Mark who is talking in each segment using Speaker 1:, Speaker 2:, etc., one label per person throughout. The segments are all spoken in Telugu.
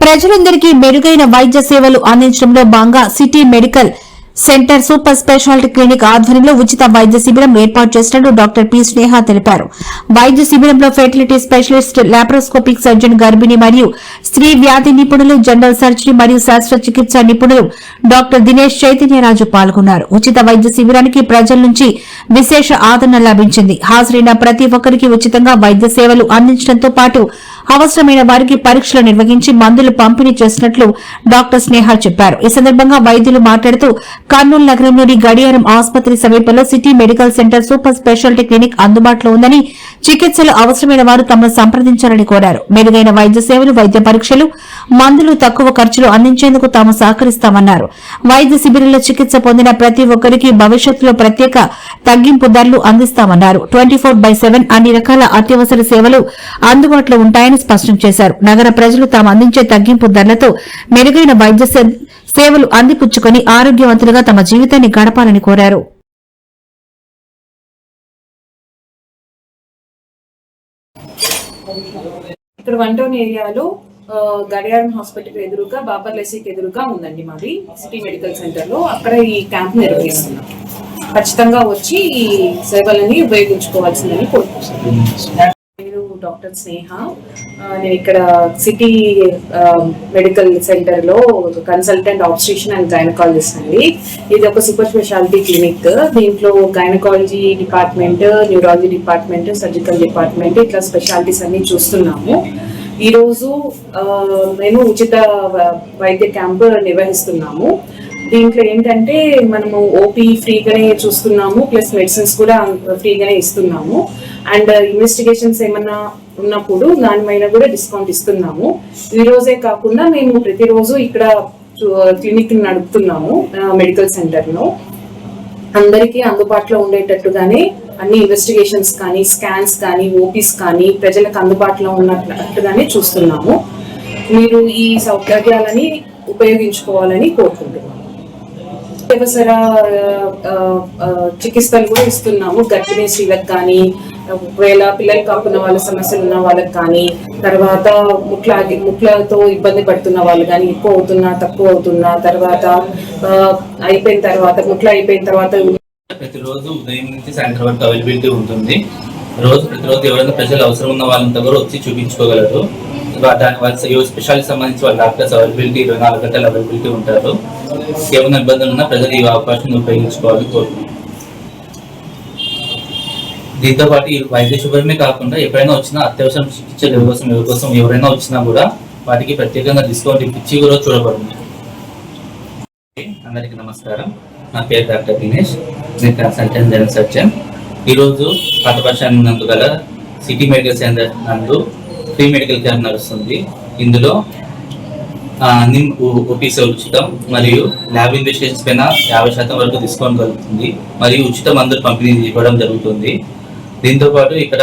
Speaker 1: ప్రజలందరికీ మెరుగైన వైద్య సేవలు అందించడంలో భాగంగా city medical centre super speciality clinic ఆధ్వర్యంలో ఉచిత వైద్య శిబిరం ఏర్పాటు చేసినట్టు డాక్టర్ పి. స్నేహ తెలిపారు. వైద్య శిబిరంలో ఫెర్టిలిటీ స్పెషలిస్ట్ లాప్రోస్కోపిక్ సర్జన్ గర్భిణి మరియు స్త్రీ వ్యాధి నిపుణులు జనరల్ సర్జరీ మరియు శస్త్రచికిత్స నిపుణులు డాక్టర్ దినేష్ చైతన్యరాజు పాల్గొన్నారు. ఉచిత వైద్య శిబిరానికి ప్రజల నుంచి విశేష ఆదరణ లభించింది. హాజరైన ప్రతి ఒక్కరికి ఉచితంగా వైద్య సేవలు అందించడంతో పాటు అవసరమైన వారికి పరీక్షలు నిర్వహించి మందులు పంపిణీ చేసినట్లు డాక్టర్ స్నేహ చెప్పారు. ఈ సందర్భంగా వైద్యులు మాట్లాడుతూ కర్నూలు నగరంలోని గడియారం ఆసుపత్రి సమీపంలో city medical centre super speciality clinic అందుబాటులో ఉందని చికిత్సలు అవసరమైన వారు తమను సంప్రదించాలని కోరారు. మెరుగైన వైద్య సేవలు వైద్య పరీక్షలు మందులు తక్కువ ఖర్చులు అందించేందుకు తాము సహకరిస్తామన్నారు. వైద్య శిబిరంలో చికిత్స పొందిన ప్రతి ఒక్కరికి భవిష్యత్తులో ప్రత్యేక తగ్గింపు ధరలు అందిస్తామన్నారు. ట్వంటీ ఫోర్ బై సెవెన్ అన్ని రకాల అత్యవసర సేవలు అందుబాటులో ఉంటాయని స్పష్టం చేశారు. నగర ప్రజలు తాము అందించే తగ్గింపు ధరలతో మెరుగైన వైద్య సేవలు అందిపుచ్చుకొని ఆరోగ్యవంతులుగా తమ జీవితాన్ని గడపాలని కోరారు.
Speaker 2: ఇక్కడ వన్ టౌన్ ఏరియాలో గడియారం హాస్పిటల్ ఎదురుగా బాబర్ లెసీకి ఎదురుగా ఉందండి మాది సిటీ మెడికల్ సెంటర్లో అక్కడ ఈ క్యాంప్ నిర్వహిస్తున్నాం. ఖచ్చితంగా వచ్చి ఈ సేవలని ఉపయోగించుకోవాల్సిందని కోరుకుంటున్నాను డాక్టర్ స్నేహ నేను ఇక్కడ సిటీ మెడికల్ సెంటర్లో కన్సల్టెంట్ ఆబ్స్ట్రిషన్ అండ్ గైనకాలజిస్ట్ అండి. ఇది ఒక సూపర్ స్పెషాలిటీ క్లినిక్. దీంట్లో gynaecology department neurology department surgical department ఇట్లా స్పెషాలిటీస్ అన్ని చూస్తున్నాము. ఈరోజు మేము ఉచిత వ- వైద్య క్యాంప్ నిర్వహిస్తున్నాము. దీంట్లో ఏంటంటే మనము ఓపీ ఫ్రీగానే చూస్తున్నాము ప్లస్ మెడిసిన్స్ కూడా ఫ్రీగానే ఇస్తున్నాము. అండ్ ఇన్వెస్టిగేషన్స్ uh, ఏమన్నా ఉన్నప్పుడు దానిపైన కూడా డిస్కౌంట్ ఇస్తున్నాము. ఈ రోజే కాకుండా మేము ప్రతిరోజు ఇక్కడ uh, క్లినిక్ నడుపుతున్నాము uh, మెడికల్ సెంటర్లో అందరికీ అందుబాటులో ఉండేటట్టుగానే అన్ని ఇన్వెస్టిగేషన్స్ కానీ స్కాన్స్ కానీ ఓపీస్ కానీ ప్రజలకు అందుబాటులో ఉన్నట్టుగానే చూస్తున్నాము. మీరు ఈ సౌకర్యాలని ఉపయోగించుకోవాలని కోరుకుంటున్నాము. అత్యవసర చికిత్సలు కూడా ఇస్తున్నాము. గర్భిణీ స్త్రీలకు కానీ ఒకవేళ పిల్లలు కాకున్న వాళ్ళ సమస్యలు ఉన్న వాళ్ళకి కానీ తర్వాత ముట్ల ముట్లతో ఇబ్బంది పడుతున్న వాళ్ళు కానీ ఎక్కువ అవుతున్నా తక్కువ అవుతున్నా తర్వాత అయిపోయిన తర్వాత ముట్ల అయిపోయిన తర్వాత
Speaker 3: ప్రతిరోజు ఉదయం నుంచి సాయంత్రం వరకు అవైలబిలిటీ ఉంటుంది. రోజు ప్రతిరోజు ఎవరైనా ప్రజలు అవసరం ఉన్న వాళ్ళంతా కూడా వచ్చి చూపించుకోగలరు. దాని వాళ్ళ స్పెషాలిటీ సంబంధించి వాళ్ళ డాక్టర్స్ అవైలబిలిటీ ఇరవై నాలుగు గంటలు అవైలబిలిటీ ఉంటారు. ఏమైనా ఇబ్బందులు ఉన్నా ప్రజలు ఈ అవకాశాన్ని ఉపయోగించుకోవాలని కోరుకుంటున్నాను దీంతో పాటు ఈ వైద్య శుభ్రమే కాకుండా ఎప్పుడైనా వచ్చినా అత్యవసరం చికిత్సలు కోసం కోసం ఎవరైనా వచ్చినా కూడా వాటికి ప్రత్యేకంగా డిస్కౌంట్ ఇప్పించి కూడా చూడబడుతుంది. అందరికీ నమస్కారం. నా పేరు డాక్టర్ దినేష్. నేను కన్సల్టెంట్ జనరల్ సర్జన్. ఈరోజు పాతపక్షాన్ని నందు గల సిటీ మెడికల్ సెంటర్ నందు ఫ్రీ మెడికల్ క్యాంప్ నడుస్తుంది. ఇందులో నిమ్ అన్ని ఓపీ సేవలు ఉచితం మరియు ల్యాబ్ ఇన్వెస్టిగేషన్స్ పైన యాభై శాతం వరకు డిస్కౌంట్ కలుగుతుంది. మరియు ఉచిత మందులు పంపిణీ ఇవ్వడం జరుగుతుంది. దీంతో పాటు ఇక్కడ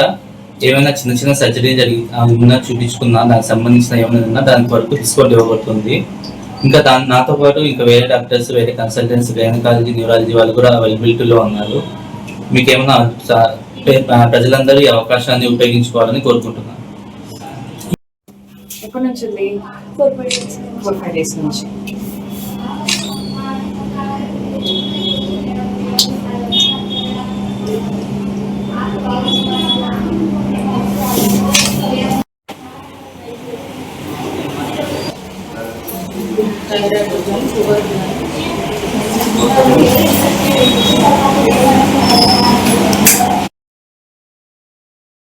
Speaker 3: ఏమైనా చిన్న చిన్న సర్జరీ జరిగి ఉన్నా చూపించుకున్నా దానికి సంబంధించిన ఏమైనా ఉన్నా దానికి వరకు డిస్కౌంట్ ఇవ్వబడుతుంది. ఇంకా దాని నాతో పాటు ఇంకా వేరే డాక్టర్స్ వేరే కన్సల్టెంట్స్ గైనకాలజీ న్యూరాలజీ వాళ్ళు కూడా అవైలబిలిటీలో ఉన్నారు. మీకు ఏమైనా ప్రజలందరూ ఈ అవకాశాన్ని ఉపయోగించుకోవాలని కోరుకుంటున్నాను.
Speaker 2: ఎప్పటి నుంచి ఫోర్ ఫైవ్ డేస్ నుంచి. Thank you.